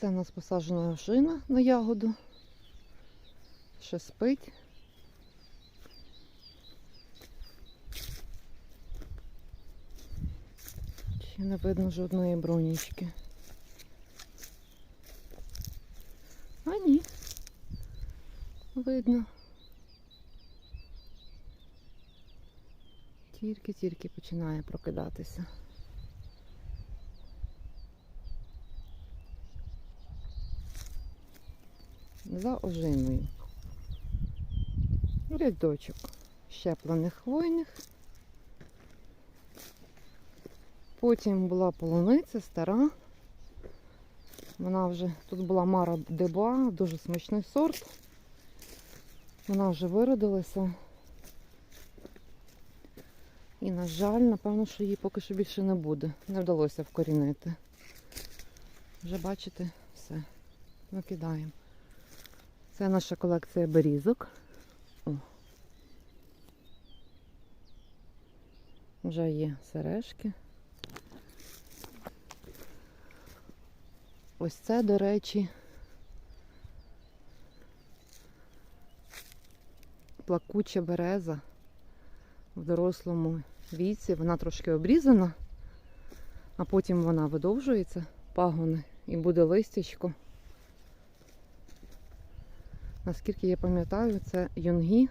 Це у нас посаджена ожина на ягоду. Ще спить. Ще не видно жодної бронічки. А ні. Видно. Тільки-тільки починає прокидатися. За ожиною. Рядочок щеплених хвойних. Потім була полуниця стара. Вона вже, тут була Мара Дебуа, дуже смачний сорт. Вона вже виродилася. І, на жаль, напевно, що її поки що більше не буде. Не вдалося вкорінити. Вже бачите, все. Викидаємо. Це наша колекція берізок. О. Вже є сережки. Ось це, до речі, плакуча береза в дорослому віці. Вона трошки обрізана, а потім вона видовжується, пагони, і буде листячко. Наскільки я пам'ятаю, це юнгі.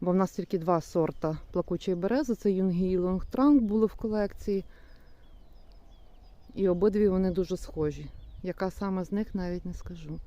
Бо в нас тільки два сорта плакучої берези. Це юнгі і лонгтранг були в колекції. І обидві вони дуже схожі. Яка саме з них навіть не скажу.